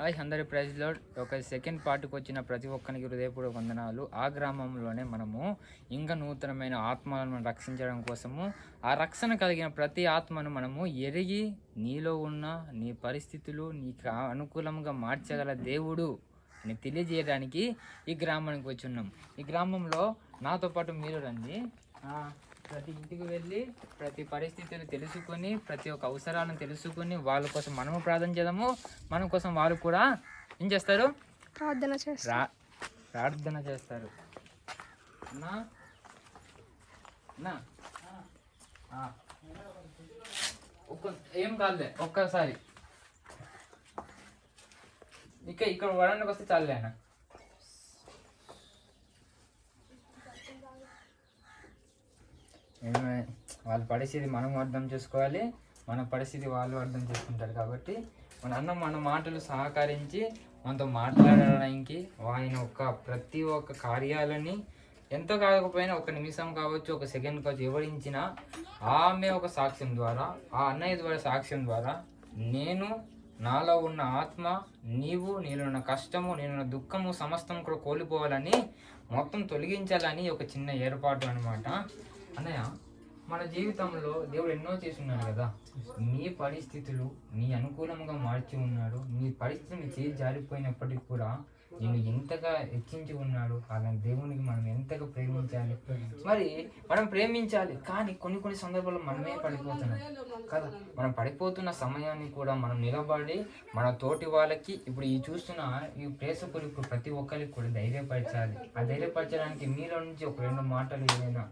Hi అందరి ప్రైజ్లో ఒక సెకండ్ పార్ట్కి వచ్చిన ప్రతి ఒక్కరికి హృదయపూర్వక వందనాలు. ఆ గ్రామంలోనే మనము ఇంకా నూతనమైన ఆత్మలను మనం రక్షించడం కోసము ఆ రక్షణ కలిగిన ప్రతి ఆత్మను మనము ఎరిగి నీలో ఉన్న నీ పరిస్థితులు నీకు అనుకూలంగా మార్చగల దేవుడు అని తెలియజేయడానికి ఈ గ్రామానికి వచ్చి ఉన్నాం. ఈ గ్రామంలో నాతో పాటు మీరు రండి. ప్రతి ఇంటికి వెళ్ళి ప్రతి పరిస్థితులు తెలుసుకొని ప్రతి ఒక్క అవసరాలను తెలుసుకొని వాళ్ళ కోసం మనము ప్రార్థన చేద్దాము. మన కోసం వాళ్ళు కూడా ఏం చేస్తారు? ప్రార్థన చేస్తాం రా ప్రార్థన చేస్తారు. అన్నా. అన్నా. ఆ. ఒక్క ఏం కాదులే ఒక్కసారి. ఇక ఇక్కడ వరండాకి వస్తే చాలులే అన్న. ఏమే వాళ్ళ పరిస్థితి మనం అర్థం చేసుకోవాలి మన పరిస్థితి వాళ్ళు అర్థం చేసుకుంటారు కాబట్టి మన అన్న మన మాటలు సహకరించి మనతో మాట్లాడడానికి ఆయన ఒక ప్రతి ఒక్క కార్యాలని ఎంత కాకపోయినా ఒక నిమిషం కావచ్చు ఒక సెకండ్ కావచ్చు వివరించిన ఆమె ఒక సాక్ష్యం ద్వారా ఆ అన్నయ్య ద్వారా సాక్ష్యం ద్వారా నేను నాలో ఉన్న ఆత్మ నీవు నేనున్న కష్టము నేనున్న దుఃఖము సమస్తం కూడా కోల్పోవాలని మొత్తం తొలగించాలని ఒక చిన్న ఏర్పాటు అనమాట అన్నయ్య మన జీవితంలో దేవుడు ఎన్నో చేసి ఉన్నాడు కదా. నీ పరిస్థితులు నీ అనుకూలంగా మార్చి ఉన్నాడు. నీ పరిస్థితిని చేసి జారిపోయినప్పటికి జారిపోయినప్పటికీ కూడా నేను ఎంతగా హెచ్చించి ఉన్నాడు. అలాంటి దేవునికి మనం ఎంతగా ప్రేమించాలి. మరి మనం ప్రేమించాలి కానీ కొన్ని కొన్ని సందర్భాల్లో మనమే పడిపోతున్నాం. కదా మనం పడిపోతున్న సమయాన్ని కూడా మనం నిలబడి మన తోటి వాళ్ళకి ఇప్పుడు ఈ చూస్తున్న ఈ ప్రేసకులకు ప్రతి ఒక్కరికి కూడా ధైర్యపరచాలి. ఆ ధైర్యపరచడానికి మీలో నుంచి ఒక రెండు మాటలు ఏదైనా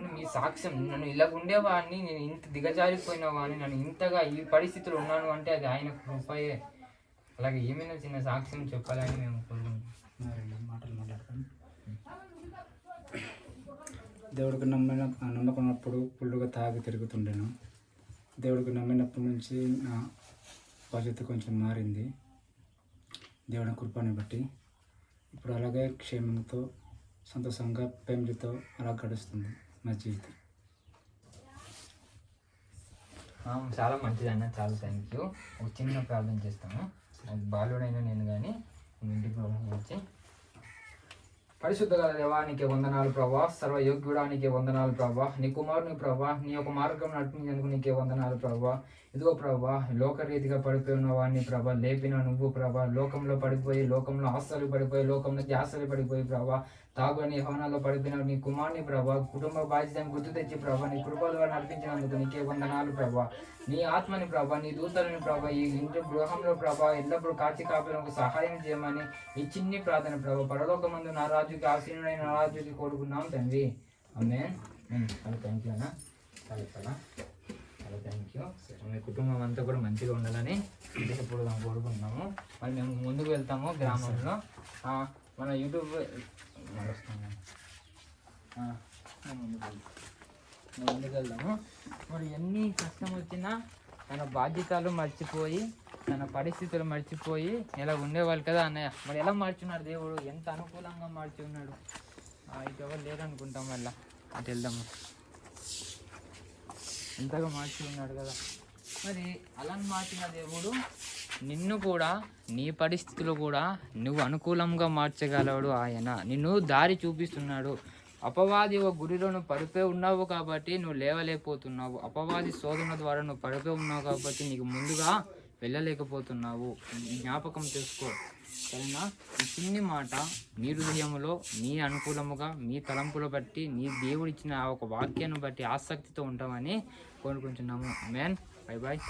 కానీ మీ సాక్ష్యం. నన్ను ఇలా ఉండేవాడిని నేను ఇంత దిగజారిపోయిన వాడిని నన్ను ఇంతగా ఈ పరిస్థితులు ఉన్నాను అంటే అది ఆయన కృపయే అలాగే ఏమైనా చిన్న సాక్ష్యం చెప్పాలని మేము కోరుకుంటున్నాం. మాటలు మాట్లాడతాను దేవుడికి నమ్మిన నమ్మకున్నప్పుడు ఫుల్గా తాగి తిరుగుతుండేను. దేవుడికి నమ్మినప్పటి నుంచి నా పరిస్థితి కొంచెం మారింది. దేవుని కృపని బట్టి ఇప్పుడు అలాగే క్షేమంతో సంతోషంగా ఫ్యామిలీతో అలా గడుస్తుంది. నా జీవితం. చాలా మంచిది అన్న చాలా థ్యాంక్ యూ ఒక చిన్న ప్రార్థన చేస్తాను. అది బాలుడైనా నేను కానీ ఇంటికి వచ్చి పరిశుద్ధ గల నీకే వందనాలు ప్రభా. సర్వయోగ్యుడా నీకే వందనాలు ప్రభా. నీ కుమారుని ప్రభా నీ యొక్క మార్గం నడిపించేందుకు నీకే వందనాలు ప్రభా. ఇదిగో ప్రభా లోకరీతిగా పడిపోయి వాడిని ప్రభా లేపిన నువ్వు ప్రభా లోకంలో పడిపోయి లోకంలో ఆస్తులు పడిపోయి లోకంలో ధ్యాసలు పడిపోయి ప్రభా తాగుని హోనాల్లో పడిపోయిన నీ కుమార్ని ప్రభా కుటుంబ బాధ్యతను గుర్తు తెచ్చి ప్రభా నీ కృపలుగా నడిపించినందుకు నీకే వందనాలు ప్రభా. నీ ఆత్మని ప్రభా నీ దూతలని ప్రభా ఈ ఇంటి గృహంలో ప్రభా ఎల్లప్పుడూ కాచి కాపలకు సహాయం చేయమని ఈ చిన్ని ప్రార్థన ప్రభా పరలోకమందు నా రాజుకి ఆశీనుడైన నా రాజుకి కోరుకున్నాం తండ్రి. అమ్మే థ్యాంక్ యూ అన్న చాలా చాలా చాలా థ్యాంక్ యూ మీ కుటుంబం అంతా కూడా మంచిగా ఉండాలని ఇప్పుడు కోరుకుంటున్నాము. మరి మేము ముందుకు వెళ్తాము గ్రామంలో. మన యూట్యూబ్ మేము ముందుకు వెళ్దాము. మరి ఎన్ని కష్టం వచ్చినా తన బాధ్యతలు మర్చిపోయి తన పరిస్థితులు మర్చిపోయి ఇలా ఉండేవాళ్ళు కదా అన్నయ్య. మరి ఎలా మార్చున్నాడు దేవుడు? ఎంత అనుకూలంగా మార్చి ఉన్నాడు? ఆ, ఇటు ఎవరు లేరు అనుకుంటాం అటు వెళ్దాము. ఎంతగా మార్చి ఉన్నాడు కదా. మరి అలన్ మార్చిన దేవుడు నిన్ను కూడా నీ పరిస్థితులు కూడా నువ్వు అనుకూలంగా మార్చగలవాడు ఆయన. నిన్ను దారి చూపిస్తున్నాడు. అపవాది ఒక గురిలో నువ్వు పడిపోయి ఉన్నావు కాబట్టి నువ్వు లేవలేకపోతున్నావు. అపవాది శోధన ద్వారా నువ్వు పడిపోయి ఉన్నావు కాబట్టి నీకు ముందుగా వెళ్ళలేకపోతున్నావు. జ్ఞాపకం చేసుకో. సరేనా? ఈ చిన్ని మాట మీ హృదయంలో మీ అనుకూలముగా మీ తలంపులు బట్టి నీ దేవుడిచ్చిన ఆ ఒక వాక్యాన్ని బట్టి ఆసక్తితో ఉంటామని కోరుకుంటున్నాము. మేన్ Bye bye.